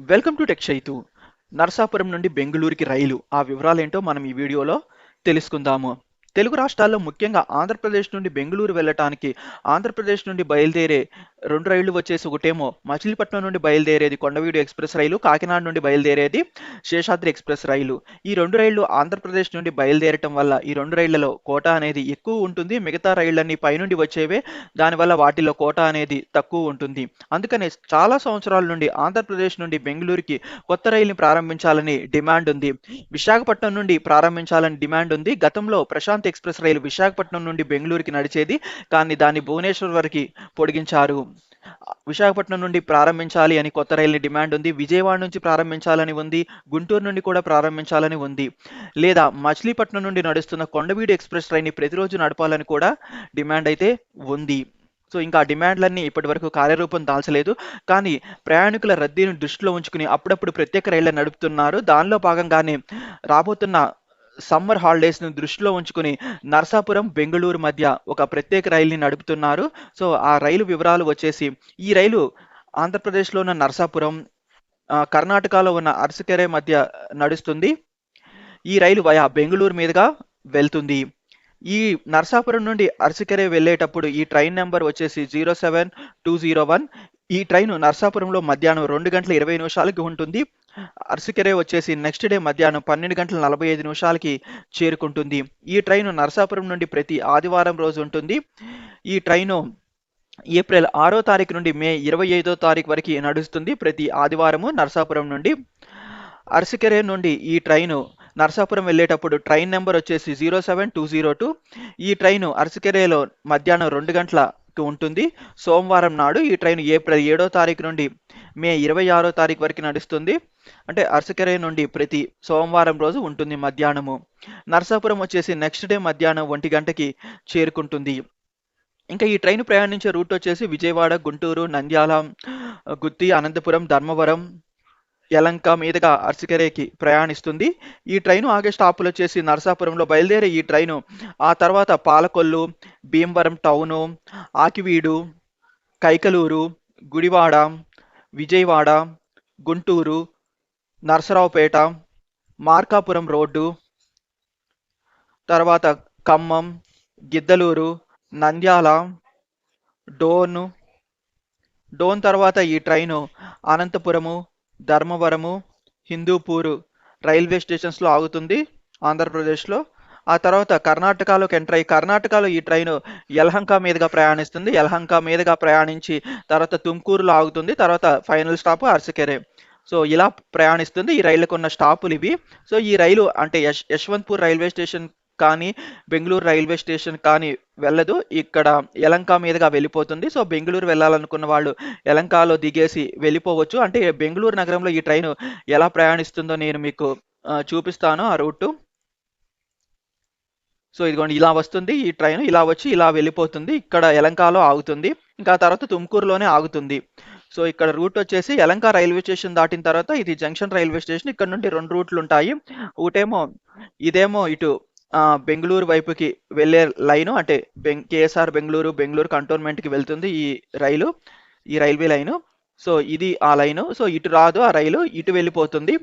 Welcome to tech Chaitu. Narasapuram నుండి బెంగళూరుకి రైలు. ఆ వివరాలేంటో మనం ఈ వీడియోలో తెలుసుకుందాము. తెలుగు రాష్ట్రాల్లో ముఖ్యంగా ఆంధ్రప్రదేశ్ నుండి బెంగళూరు వెళ్ళటానికి ఆంధ్రప్రదేశ్ నుండి బయలుదేరే రెండు రైళ్ళు వచ్చేసి ఒకటేమో మచిలీపట్నం నుండి బయలుదేరేది కొండవీడు ఎక్స్ప్రెస్ రైలు కాకినాడ నుండి బయలుదేరేది శేషాద్రి ఎక్స్ప్రెస్ రైలు. ఈ రెండు రైళ్ళు ఆంధ్రప్రదేశ్ నుండి బయలుదేరటం వల్ల ఈ రెండు రైళ్ళలో కోట అనేది ఎక్కువ ఉంటుంది. మిగతా రైళ్ళన్నీ పైనుండి వచ్చేవే. దానివల్ల వాటిలో కోట అనేది తక్కువ ఉంటుంది. అందుకనే చాలా సంవత్సరాల నుండి ఆంధ్రప్రదేశ్ నుండి బెంగళూరుకి కొత్త రైలుని ప్రారంభించాలని డిమాండ్ ఉంది. విశాఖపట్నం నుండి ప్రారంభించాలని డిమాండ్ ఉంది. గతంలో ప్రశాంత్ ఎక్స్ప్రెస్ రైలు విశాఖపట్నం నుండి బెంగళూరుకి నడిచేది. కానీ దాన్ని భువనేశ్వర్ వరకు పొడిగించారు. విశాఖపట్నం నుండి ప్రారంభించాలి అని కొత్త రైలుని డిమాండ్ ఉంది. విజయవాడ నుంచి ప్రారంభించాలని ఉంది. గుంటూరు నుండి కూడా ప్రారంభించాలని ఉంది. లేదా మచిలీపట్నం నుండి నడుస్తున్న కొండవీడు ఎక్స్ప్రెస్ ట్రైన్ని ప్రతిరోజు నడపాలని కూడా డిమాండ్ అయితే ఉంది. సో ఇంకా డిమాండ్లన్నీ ఇప్పటి వరకు కార్యరూపం దాల్చలేదు. కానీ ప్రయాణికుల రద్దీని దృష్టిలో ఉంచుకుని అప్పుడప్పుడు ప్రత్యేక రైళ్ళు నడుపుతున్నారు. దానిలో భాగంగానే రాబోతున్న సమ్మర్ హాలిడేస్ను దృష్టిలో ఉంచుకుని నర్సాపురం బెంగళూరు మధ్య ఒక ప్రత్యేక రైలుని నడుపుతున్నారు. సో ఆ రైలు వివరాలు వచ్చేసి ఈ రైలు ఆంధ్రప్రదేశ్లో ఉన్న నర్సాపురం కర్ణాటకలో ఉన్న అరసకెరే మధ్య నడుస్తుంది. ఈ రైలు వయా బెంగళూరు మీదుగా వెళ్తుంది. ఈ నర్సాపురం నుండి అరసికెరే వెళ్ళేటప్పుడు ఈ ట్రైన్ నెంబర్ వచ్చేసి zero seven two zero one. ఈ ట్రైన్ నర్సాపురంలో మధ్యాహ్నం రెండు గంటల ఇరవై నిమిషాలకి ఉంటుంది. అరసికెరే వచ్చేసి నెక్స్ట్ డే మధ్యాహ్నం పన్నెండు గంటల నలభై ఐదు నిమిషాలకి చేరుకుంటుంది. ఈ ట్రైన్ నరసాపురం నుండి ప్రతి ఆదివారం రోజు ఉంటుంది. ఈ ట్రైను ఏప్రిల్ ఆరో తారీఖు నుండి మే ఇరవై ఐదో తారీఖు వరకు నడుస్తుంది ప్రతి ఆదివారము నరసాపురం నుండి. అరసికెరే నుండి ఈ ట్రైను నరసాపురం వెళ్ళేటప్పుడు ట్రైన్ నెంబర్ వచ్చేసి zero seven two zero two. ఈ ట్రైను అరసికెరేలో మధ్యాహ్నం రెండు గంటల ఉంటుంది. సోమవారం నాడు ఈ ట్రైన్ ఏప్రిల్ ఏడో తారీఖు నుండి మే ఇరవై ఆరో తారీఖు వరకు నడుస్తుంది. అంటే అరసికెరే నుండి ప్రతి సోమవారం రోజు ఉంటుంది మధ్యాహ్నము. నర్సాపురం వచ్చేసి నెక్స్ట్ డే మధ్యాహ్నం ఒంటి గంటకి చేరుకుంటుంది. ఇంకా ఈ ట్రైన్ ప్రయాణించే రూట్ వచ్చేసి విజయవాడ గుంటూరు నంద్యాల గుత్తి అనంతపురం ధర్మవరం యలంక మీదుగా అర్సికెరేకి ప్రయాణిస్తుంది. ఈ ట్రైను ఆగస్టు ఆపులో చేసి నరసాపురంలో బయలుదేరే ఈ ట్రైను ఆ తర్వాత పాలకొల్లు భీమవరం టౌను ఆకివీడు కైకలూరు గుడివాడ విజయవాడ గుంటూరు నరసరావుపేట మార్కాపురం రోడ్డు తర్వాత ఖమ్మం గిద్దలూరు నంద్యాల డోను డోన్ తర్వాత ఈ ట్రైను అనంతపురము ధర్మవరము హిందూపూరు రైల్వే స్టేషన్స్లో ఆగుతుంది ఆంధ్రప్రదేశ్లో. ఆ తర్వాత కర్ణాటకలోకి ఎంటర్ అయ్యి కర్ణాటకలో ఈ ట్రైన్ యలహంక మీదుగా ప్రయాణిస్తుంది. యలహంక మీదుగా ప్రయాణించి తర్వాత తుమ్కూరులో ఆగుతుంది. తర్వాత ఫైనల్ స్టాప్ అరసకెరే. సో ఇలా ప్రయాణిస్తుంది. ఈ రైళ్ళకు ఉన్న స్టాపులు ఇవి. సో ఈ రైలు అంటే యశ్ యశ్వంత్పూర్ రైల్వే స్టేషన్ కానీ బెంగళూరు రైల్వే స్టేషన్ కానీ వెళ్ళదు. ఇక్కడ యలంక మీదుగా వెళ్ళిపోతుంది. సో బెంగళూరు వెళ్ళాలనుకున్న వాళ్ళు యలంకలో దిగేసి వెళ్ళిపోవచ్చు. అంటే బెంగళూరు నగరంలో ఈ ట్రైన్ ఎలా ప్రయాణిస్తుందో నేను మీకు చూపిస్తాను ఆ రూట్. సో ఇదిగోండి ఇలా వస్తుంది ఈ ట్రైన్. ఇలా వచ్చి ఇలా వెళ్ళిపోతుంది. ఇక్కడ యలంకలో ఆగుతుంది. ఇంకా తర్వాత తుమ్కూరులోనే ఆగుతుంది. సో ఇక్కడ రూట్ వచ్చేసి యలంక రైల్వే స్టేషన్ దాటిన తర్వాత ఇది జంక్షన్ రైల్వే స్టేషన్. ఇక్కడ నుండి రెండు రూట్లు ఉంటాయి. ఒకటేమో ఇదేమో ఇటు బెంగళూరు వైపుకి వెళ్ళే లైను అంటే బెంగ్ కేఎస్ఆర్ బెంగళూరు బెంగళూరు కంటోన్మెంట్కి వెళ్తుంది ఈ రైలు ఈ రైల్వే లైను. సో ఇది ఆ లైను. సో ఇటు రాదు ఆ రైలు ఇటు వెళ్ళిపోతుంది.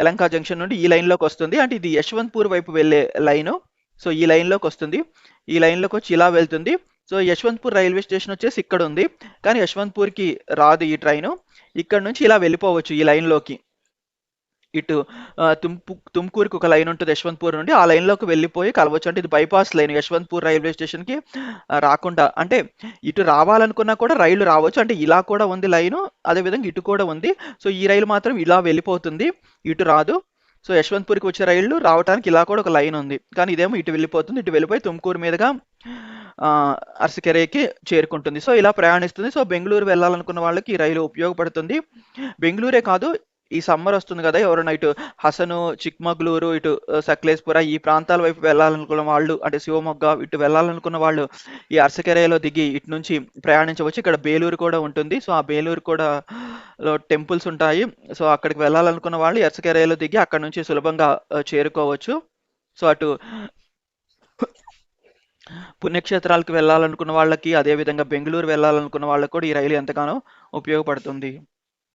యలంక జంక్షన్ నుండి ఈ లైన్లోకి వస్తుంది. అంటే ఇది యశ్వంత్పూర్ వైపు వెళ్ళే లైను. సో ఈ లైన్లోకి వస్తుంది. ఈ లైన్లోకి వచ్చి ఇలా వెళ్తుంది. సో యశ్వంత్పూర్ రైల్వే స్టేషన్ వచ్చేసి ఇక్కడ ఉంది. కానీ యశ్వంత్పూర్కి రాదు ఈ ట్రైను. ఇక్కడ నుంచి ఇలా వెళ్ళిపోవచ్చు ఈ లైన్లోకి. ఇటు తుంపు తుమ్కూరుకి ఒక లైన్ ఉంటుంది యశ్వంత్పూర్ నుండి. ఆ లైన్లోకి వెళ్ళిపోయి కలవచ్చు. అంటే ఇది బైపాస్ లైన్ యశ్వంత్పూర్ రైల్వే స్టేషన్కి రాకుండా. అంటే ఇటు రావాలనుకున్నా కూడా రైలు రావచ్చు. అంటే ఇలా కూడా ఉంది లైను. అదేవిధంగా ఇటు కూడా ఉంది. సో ఈ రైలు మాత్రం ఇలా వెళ్ళిపోతుంది. ఇటు రాదు. సో యశ్వంత్పూర్కి వచ్చే రైళ్ళు రావడానికి ఇలా కూడా ఒక లైన్ ఉంది. కానీ ఇదేమో ఇటు వెళ్ళిపోతుంది. ఇటు వెళ్ళిపోయి తుమ్కూరు మీదుగా ఆ, అరసికెరేకి చేరుకుంటుంది. సో ఇలా ప్రయాణిస్తుంది. సో బెంగళూరు వెళ్ళాలనుకున్న వాళ్ళకి ఈ రైలు ఉపయోగపడుతుంది. బెంగళూరే కాదు ఈ సమ్మర్ వస్తుంది కదా ఎవరైనా ఇటు హసను చిక్మగ్లూరు ఇటు సక్లేస్పుర ఈ ప్రాంతాల వైపు వెళ్ళాలనుకున్న వాళ్ళు అంటే శివమొగ్గ ఇటు వెళ్ళాలనుకున్న వాళ్ళు ఈ అరసకెరేలో దిగి ఇటు నుంచి ప్రయాణించవచ్చు. ఇక్కడ బేలూరు కూడా ఉంటుంది. సో ఆ బేలూరు కూడా లో టెంపుల్స్ ఉంటాయి. సో అక్కడికి వెళ్ళాలనుకున్న వాళ్ళు అరసకెరేలో దిగి అక్కడ నుంచి సులభంగా చేరుకోవచ్చు. సో అటు పుణ్యక్షేత్రాలకు వెళ్ళాలనుకున్న వాళ్ళకి అదేవిధంగా బెంగళూరు వెళ్ళాలనుకున్న వాళ్ళకి కూడా ఈ రైలు ఎంతగానో ఉపయోగపడుతుంది.